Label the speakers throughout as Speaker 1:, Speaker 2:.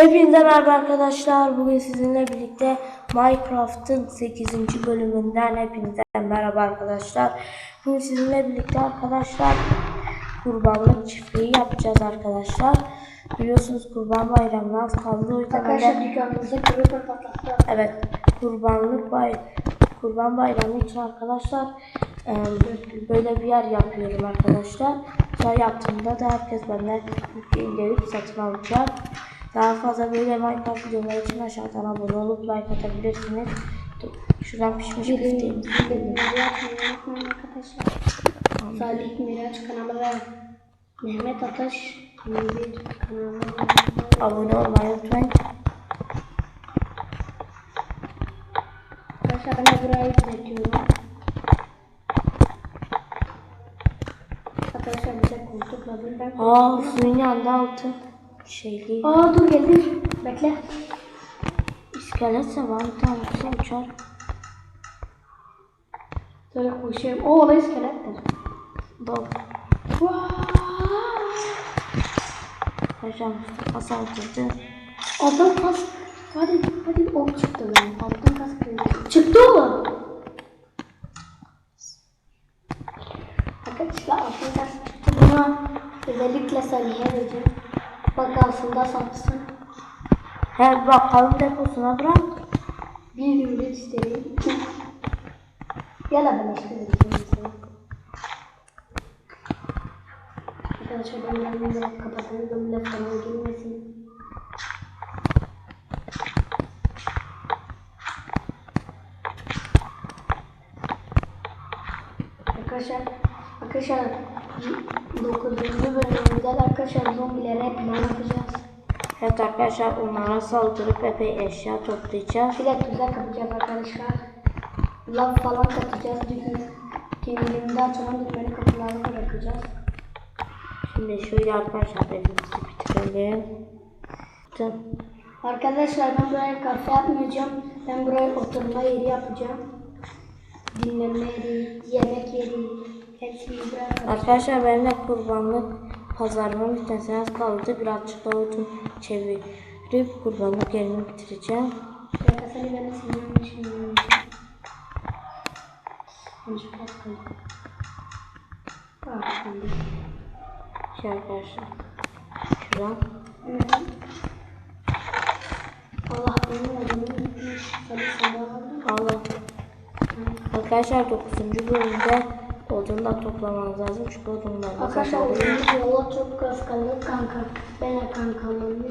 Speaker 1: Hepinize merhaba arkadaşlar. Bugün sizinle birlikte Minecraft'ın 8. bölümünden hepinize merhaba arkadaşlar. Bugün sizinle birlikte arkadaşlar kurbanlık çiftliği yapacağız arkadaşlar. Biliyorsunuz kurban bayramına az kaldı. O yüzden
Speaker 2: Arkadaşlar dükkanımızda patlattı.
Speaker 1: Evet, kurbanlık bay kurban bayramı için arkadaşlar e, böyle bir yer yapıyorum arkadaşlar. Sonra yaptığımda da herkes benden indirip satın alacak. Daha fazla böyle Minecraft videoları için aşağıdan abone olup like atabilirsiniz. Şuradan pişmiş
Speaker 2: arkadaşlar. Salih Miraç kanalı ve Mehmet Ataş kanalı.
Speaker 1: abone olmayı unutmayın.
Speaker 2: Arkadaşlar ben burayı düzeltiyorum. Arkadaşlar bize koltuk lazım. Ben
Speaker 1: Aa suyun yanında altın şeyli
Speaker 2: Aa dur geldim. Bekle.
Speaker 1: iskeletse var bir tanesi uçar.
Speaker 2: Şöyle koşuyorum. Oo o iskelettir.
Speaker 1: Doğru. Hocam Mustafa saldırdı.
Speaker 2: Alttan kas. Hadi hadi ok çıktı benim. Alttan kas koyuyor. Çıktı mı? Arkadaşlar alttan kas çıktı. Buna özellikle Salih'e vereceğim. Bak aslında satsın.
Speaker 1: Her bakalım deposuna bırak.
Speaker 2: Bir ürün isterim. ya da ben işte vereceğim. Arkadaşlar ben bunu da kapatayım. Böyle falan girmesin. Arkadaşlar, arkadaşlar 9. bölümümüzde arkadaşlar zombilere plan yapacağız.
Speaker 1: Evet arkadaşlar onlara saldırıp epey eşya toplayacağız.
Speaker 2: Tuzak yapacağız arkadaşlar. Lav falan katacağız. Kendiliğinde açılan dükkanı kapılarını bırakacağız.
Speaker 1: Şimdi şöyle arkadaşlar evimizi bitirelim. Tamam.
Speaker 2: Arkadaşlar ben buraya kafe yapmayacağım. Ben buraya oturma yeri yapacağım. Dinlenme yeri, yemek yeri.
Speaker 1: Arkadaşlar benim de kurbanlık pazarımın bitmesine az kaldı. Birazcık daha odun çevirip kurbanlık yerini bitireceğim. Şey arkadaşlar. Şuradan.
Speaker 2: Allah benim aldın.
Speaker 1: Allah. Arkadaşlar 9. bölümde odun da toplamanız lazım. Çünkü odunlarınız
Speaker 2: Arkadaşlar yola çok az kaldı kanka. Ben de kankamım.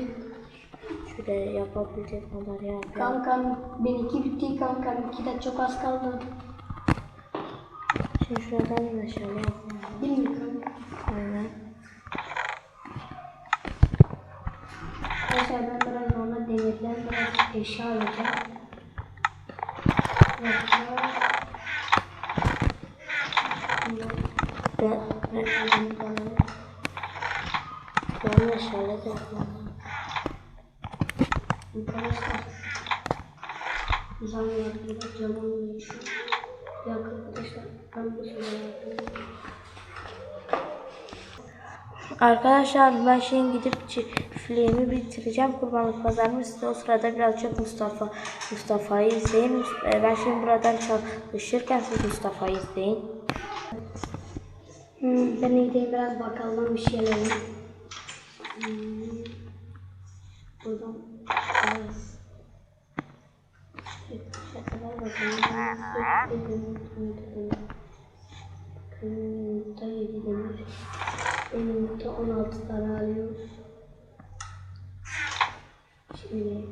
Speaker 1: Şöyle yapabilecek kadar yapıyorum.
Speaker 2: Kankam benimki bitti kankam. İki de çok az kaldı.
Speaker 1: Şimdi şuradan meşale yapalım.
Speaker 2: Değil mi kanka?
Speaker 1: Aynen.
Speaker 2: Arkadaşlar ben biraz ona demirden biraz eşya alacağım. Yapacağım. Arkadaşlar ben.
Speaker 1: Arkadaşlar ben şimdi gidip çiftliğimi bitireceğim. Kurbanlık pazarını size o sırada birazcık Mustafa Mustafa'yı izleyin. Ee, Ben şimdi buradan çalışırken siz Mustafa'yı izleyin.
Speaker 2: Hmm, ben gideyim biraz bakkaldan bir şey alayım. Hmm. Buradan biraz şakalar bakalım. Yumurta 7 demir. Ben yumurta 16 tane alıyorum. Şimdi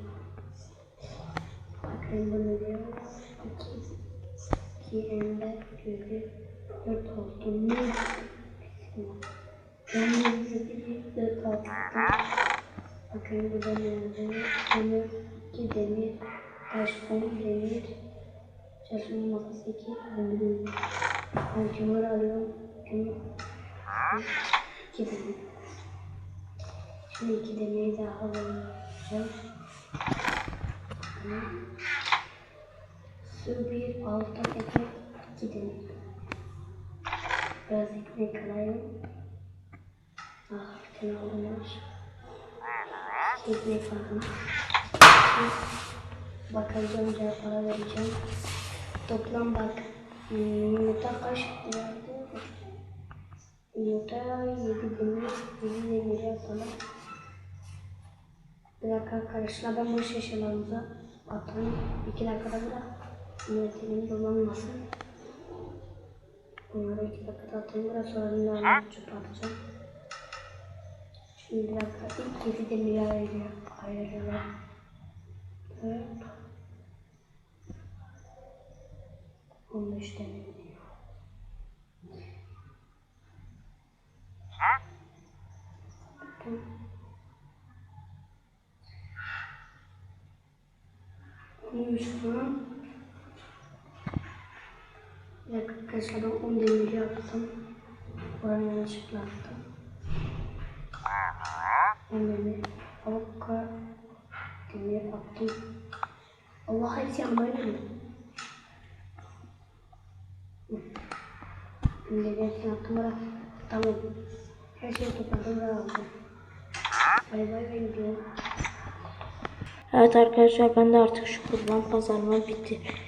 Speaker 2: bakayım bunu diyor. 2 2 ender gözü 4 altın. Ben de 4 altın. Bakın burada ne yazıyor? Demir, 2 demir, taş 10 demir, çalışma masası 2 demir. Ben kömür alıyorum. Kömür 2 demir. Şimdi 2 demiri daha alacağım. Su 1, altın ekmek 2 demir. Biraz ekmek alayım. Ah olmuş. Ekmek aldım. Bakacağım cevap para vereceğim. Toplam bak. Yumurta kaç liraydı? Yumurta 7 demir. 7 demir yapalım. Bir dakika arkadaşlar ben bu şişelerimize atayım. 2 dakikada bırak. Yönetmenim dolanmasın. Bunları 2 dakikada atayım. Biraz sonra bunları çöp atacağım. Şimdi bir dakika ilk 7 demir ayırıyor. Ayırıyor. Evet. 15 demir. Tamam. Onun üstüne arkadaşlar ben 10 demir yaptım. Oranı yanlışlıkla attım. 10 demir. Avukka demir attım. Allah hepsi yanmayı mı? Şimdi hepsini attım bırak. Tamam. Her şeyi topladım bıraktım. Bay bay ben gidiyorum.
Speaker 1: Evet arkadaşlar ben de artık şu kurban pazarımı bitir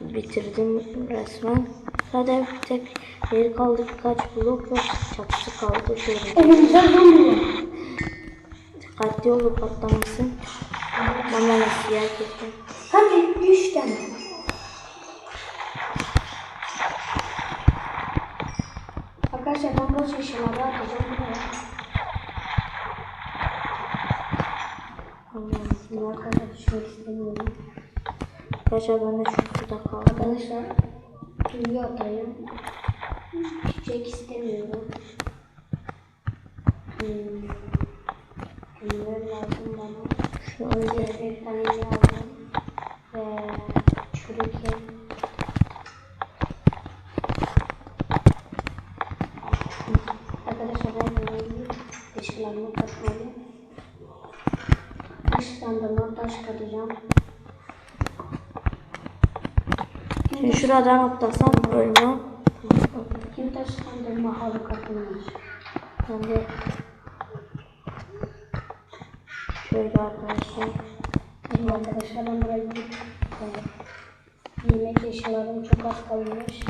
Speaker 1: bitirdim resmen. Zaten bir tek yeri kaldı birkaç blok ve çatısı kaldı.
Speaker 2: Elimizde durmuyor.
Speaker 1: Dikkatli olun patlamasın. Bana nasıl yer kesin.
Speaker 2: Hadi 3 tane. Arkadaşlar ben boş eşyaları atacağım. Şimdi arkadaşlar düşmek istemiyorum.
Speaker 1: Arkadaşlar ben de şu kaldı.
Speaker 2: Arkadaşlar tüyü atayım. Çiçek istemiyorum. Hmm. Kömür lazım bana.
Speaker 1: Önce
Speaker 2: Zeytin paneli aldım. Ve çürük et. Arkadaşlar ben böyle eşyalarımı katmalıyım. Taş sandığıma taş katacağım.
Speaker 1: Şimdi şuradan atlasam ölmem.
Speaker 2: Kim taş sandığıma halı katılmış.
Speaker 1: Ben de şöyle arkadaşlar.
Speaker 2: Evet arkadaşlar ben buraya gidip yemek eşyalarım çok az kalmış.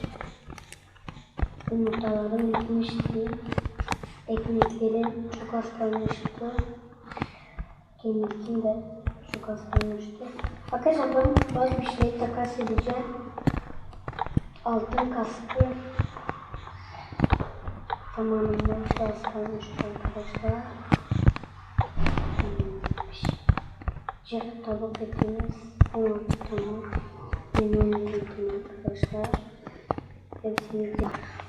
Speaker 2: Yumurtalarım bitmişti. Ekmeklerim çok az kalmıştı. Kemikim de çok az kalmıştı. Arkadaşlar ben bazı bir şey takas edeceğim. Altın kaskı az kalmıştı arkadaşlar. Cep tabak etimiz 16 tamam. Yemeğini getirdim arkadaşlar.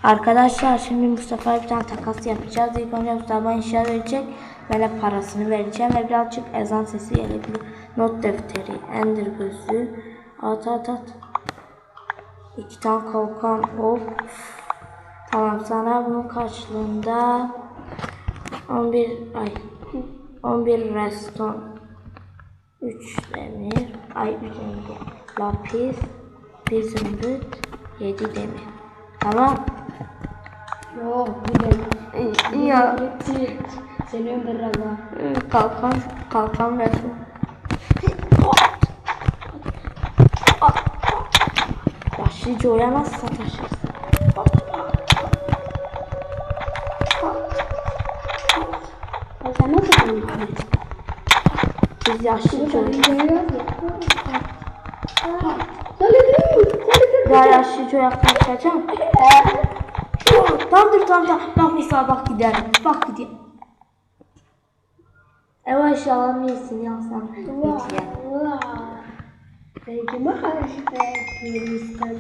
Speaker 1: Arkadaşlar şimdi Mustafa'ya bir tane takas yapacağız. İlk önce Mustafa inşa verecek. Ben de parasını vereceğim ve birazcık ezan sesi gelebilir. Not defteri, ender gözlüğü. At at at. İki tane kalkan hop. Tamam sana bunun karşılığında 11 ay 11 reston 3 demir ay 3 demir lapis bir zümrüt 7 demir tamam
Speaker 2: Yok bu da.
Speaker 1: ya
Speaker 2: Seni ömür Allah.
Speaker 1: kalkan kalkan versin Yaşlıca oya nasıl sataşırsın?
Speaker 2: Ya sen nasıl konuşuyorsun?
Speaker 1: Biz yaşlıca oya. Daha yaşlıca yaklaşacağım. Tamam dur tamam tamam. Bak Musa bak gider. Bak gidiyor. Ev eşyalarını yesin ya sen. Git ya.
Speaker 2: Peki bak Hindistan.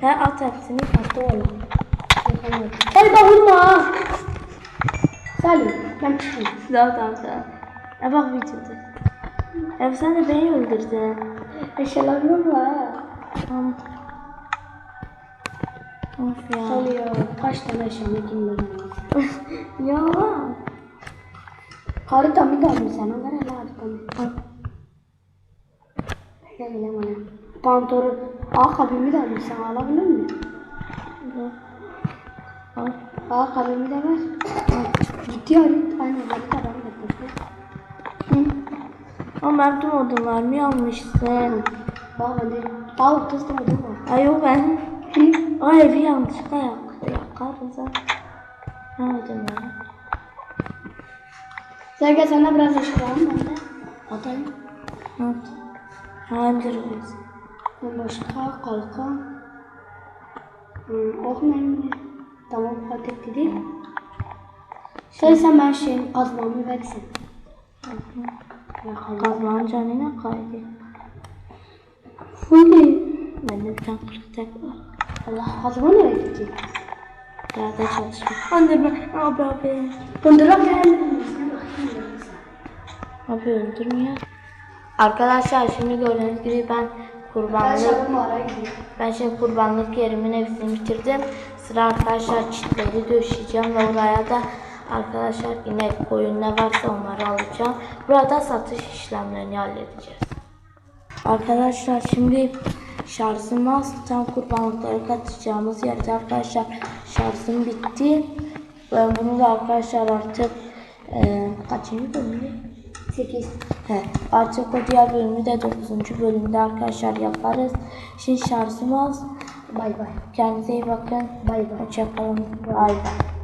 Speaker 1: He at hepsini at oğlum.
Speaker 2: Hadi bak vurma. Salim ben çıkayım.
Speaker 1: Tamam tamam tamam. E bak videoda. E sen de beni öldürdün.
Speaker 2: Eşyalarım var.
Speaker 1: Tamam. Of ya.
Speaker 2: Oluyor. Kaç tane eşyalı kimden
Speaker 1: Yalan.
Speaker 2: Haritamı da aldım sen. Ver hele haritamı. Gel hele bana. Pantolon. Ayakkabımı da aldım sen alabilir misin?
Speaker 1: Al.
Speaker 2: Ayakkabımı da ver. Gitti harit. Aynen harita ben de. Hı.
Speaker 1: Ama ben tüm odunlarımı yanmışsın.
Speaker 2: Bak de. Aa kızdım değil mi?
Speaker 1: Ay o ben. O evi yanlışlıkla yak yakarız ha. Ne odunları?
Speaker 2: Sergen sana biraz ışık var mı bende? Atayım.
Speaker 1: Ne Biz?
Speaker 2: Başka kalkan. Hmm, ok mermi. Tamam paket dedi. Sen sen ben şey kazmamı versin.
Speaker 1: Kazmanın canına kaydı.
Speaker 2: Fully.
Speaker 1: Bende bir tane kırık tek var.
Speaker 2: Allah kazma nereye gitti?
Speaker 1: Yerde çalışıyor. Anne ben abi abi.
Speaker 2: Döndürüp gelen
Speaker 1: Abi öldürmüyor. Arkadaşlar şimdi gördüğünüz gibi ben kurbanlık ben şimdi kurbanlık yerimin hepsini bitirdim. Sıra arkadaşlar çitleri döşeyeceğim ve oraya da arkadaşlar inek koyun ne varsa onları alacağım. Burada satış işlemlerini halledeceğiz. Arkadaşlar şimdi şarjım az. Tam kurbanlıkları katacağımız yerde arkadaşlar şarjım bitti. Ben bunu da arkadaşlar artık e, kaçıncı bölümde?
Speaker 2: 8.
Speaker 1: He, artık o diğer bölümü de 9. bölümde arkadaşlar yaparız. Şimdi şarjım az.
Speaker 2: Bay bay.
Speaker 1: Kendinize iyi bakın.
Speaker 2: Bay bay.
Speaker 1: Hoşçakalın. Bay bay.